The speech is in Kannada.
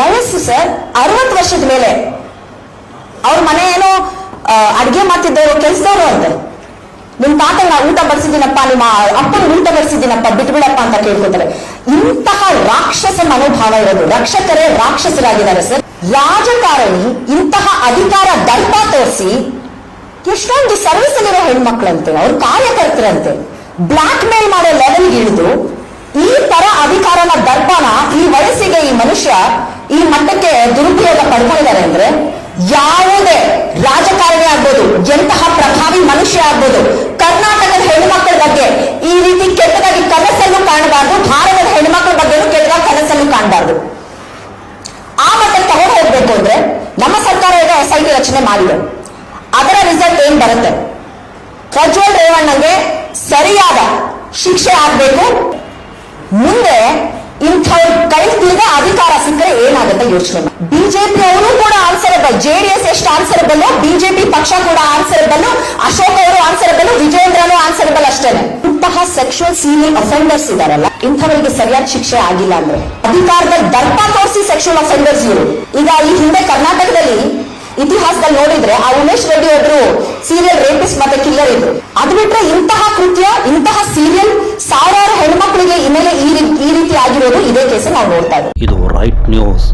ವಯಸ್ಸು ಸರ್, ಅರವತ್ತು ವರ್ಷದ ಮೇಲೆ ಅವ್ರ ಮನೆ ಏನೋ ಅಡಿಗೆ ಮಾಡ್ತಿದ್ದವರು, ಕೆಲ್ಸದವರು ಅಂತ. ನಿಮ್ ತಾತನ ಊಟ ಬಡಿಸಿದ್ದೀನಪ್ಪ, ನಿಮ್ಮ ಅಪ್ಪನ ಊಟ ಬಡಿಸಿದ್ದೀನಪ್ಪ, ಬಿಟ್ಬಿಡಪ್ಪ ಅಂತ ಕೇಳ್ಕೊತಾರೆ. ಇಂತಹ ರಾಕ್ಷಸ ಮನೋಭಾವ ಇರೋದು. ರಕ್ಷಕರೇ ರಾಕ್ಷಸರಾಗಿದ್ದಾರೆ ಸರ್. ರಾಜಕಾರಣಿ ಇಂತಹ ಅಧಿಕಾರ ದರ್ಪ ತೋರಿಸಿ, ಎಷ್ಟೊಂದು ಸರ್ವಿಸ್ ಅಲ್ಲಿರೋ ಹೆಣ್ಮಕ್ಳಂತೆ, ಅವ್ರ ಕಾರ್ಯಕರ್ತರಂತೆ. ಬ್ಲಾಕ್ ಮೇಲ್ ಮಾಡೋ ಲೆವೆಲ್ಗೆ ಇಳಿದು ಈ ಮಟ್ಟಕ್ಕೆ ದುರುಪಯೋಗ ಪಡ್ಕೊಂಡಿದ್ದಾರೆ ಅಂದ್ರೆ ಯಾವುದೇ ರಾಜಕಾರಣಿ ಆಗ್ಬೋದು, ಎಂತಹ ಪ್ರಭಾವಿ ಮನುಷ್ಯ ಆಗ್ಬೋದು, ಕರ್ನಾಟಕದ ಹೆಣ್ಮಕ್ಳ ಬಗ್ಗೆ ಈ ರೀತಿ ಕೆಟ್ಟದಾಗಿ ಕನಸಲ್ಲೂ ಕಾಣಬಾರ್ದು, ಭಾರತದ ಹೆಣ್ಮಕ್ಳ ಬಗ್ಗೆ ಕೆಟ್ಟದಾಗಿ ಕನಸಲ್ಲೂ ಕಾಣಬಾರ್ದು. ಆ ಮಟ್ಟಕ್ಕೆ ತಗೊಂಡು ಹೋಗ್ಬೇಕು ಅಂದ್ರೆ ನಮ್ಮ ಸರ್ಕಾರ ಈಗ ಎಸ್ ಐ ಟಿ ರಚನೆ ಮಾಡಿದೆ. ಅದರ ರಿಸಲ್ಟ್ ಏನ್ ಬರುತ್ತೆ? ಪ್ರಜ್ವಲ್ ರೇವಣ್ಣಗೆ ಸರಿಯಾದ ಶಿಕ್ಷೆ ಆಗ್ಬೇಕು. ಮುಂದೆ ಇಂಥವ್ರ ಕೈ ಯೋಚನೆ ಬಿಜೆಪಿ ಅವರು ಕೂಡ ಆನ್ಸರಬಲ್ ಜೆಡಿಎಸ್ ಎಷ್ಟು ಆನ್ಸರಬಲ್ ಬಿಜೆಪಿ ಪಕ್ಷ ಕೂಡ ಆನ್ಸರಬಲ್ ಅಶೋಕ್ ಅವರು ಆನ್ಸರಬಲ್ ವಿಜೇಂದ್ರನು ಆನ್ಸರಬಲ್ ಅಷ್ಟೇನೆ. ಇಂತಹ ಸೆಕ್ಷುವಲ್ ಸೀನಿಯರ್ ಅಫೆಂಡರ್ಸ್ ಇದಾರಲ್ಲ, ಇಂಥವರಿಗೆ ಸರಿಯಾದ ಶಿಕ್ಷೆ ಆಗಿಲ್ಲ ಅಂದ್ರೆ. ಅಧಿಕಾರದ ದರ್ಪ ತೋರಿಸಿ ಸೆಕ್ಷುವಲ್ ಅಫೆಂಡರ್ಸ್ ಇವರು. ಈಗ ಈ ಹಿಂದೆ ಕರ್ನಾಟಕದಲ್ಲಿ ಇತಿಹಾಸದಲ್ಲಿ ನೋಡಿದ್ರೆ ಆ ಉಮೇಶ್ ರೆಡ್ಡಿ ಒಬ್ರು ಸೀರಿಯಲ್ ರೇಪಿಸ್ಟ್ ಮತ್ತೆ ಕಿಲ್ಲರ್ ಇದ್ರು. ಅದು ಬಿಟ್ರೆ ಇಂತಹ ಕೃತ್ಯ, ಇಂತಹ ಸೀರಿಯಲ್ ಸಾವಿರಾರು ಹೆಣ್ಮಕ್ಳಿಗೆ ಈ ಈ ರೀತಿ ಆಗಿರೋದು ಇದೇ ಕೇಸ್ ನಾವು ನೋಡ್ತಾ ಇದ್ದೀವಿ ಇದು ರೈಟ್ ನ್ಯೂಸ್